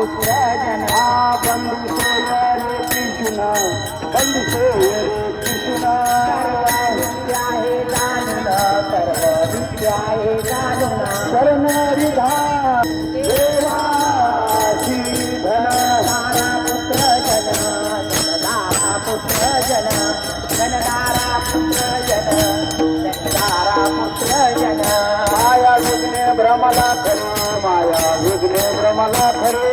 पुत्र जन बंधु सोयरे कृष्ण बंधु सोयरे कृष्ण विद्याहे जाणून सर्व विद्याहे जाणून शरण विधा देवाची धन दारा पुत्र पुत्र पुत्र पुत्र माया विघ्ने भ्रमला खरे, माया विघ्ने भ्रमला खरे.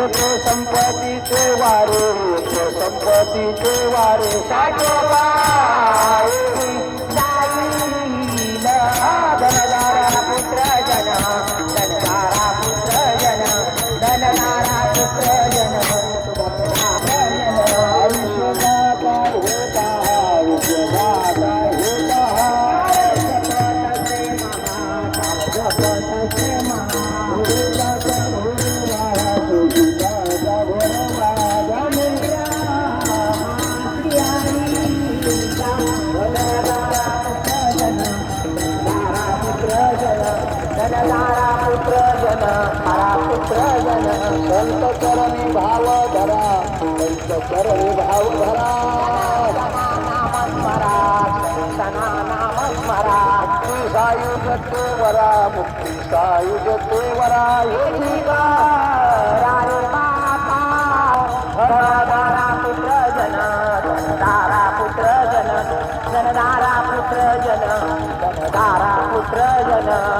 निजरे संपत्तीचे वारे येतो संपत्तीचे वारे साठोबा धनदारा पुत्र जन हरा पुत्र जन संत करणी भाव धरा संत करणी भाव धरा मुक्ती सायुज वरा मुक्ती सायुज ते वरा हे जीवा। बापा पुत्र जन धनदारा पुत्र जन धनदारा पुत्र जन धनदारा पुत्र जन।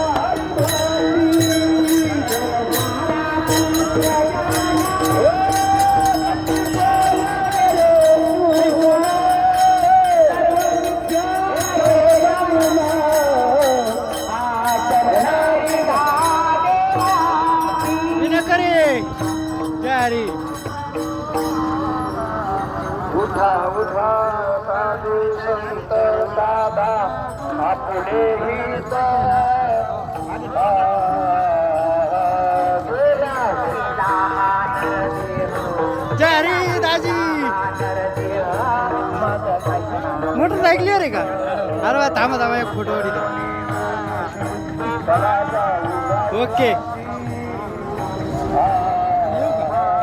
जारी उठा उठा साधू संत दादा आपले हित जारी दाजी. मोटरसायकल रे का? अरे थांबा थांबा एक फोटो ओके.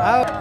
हा.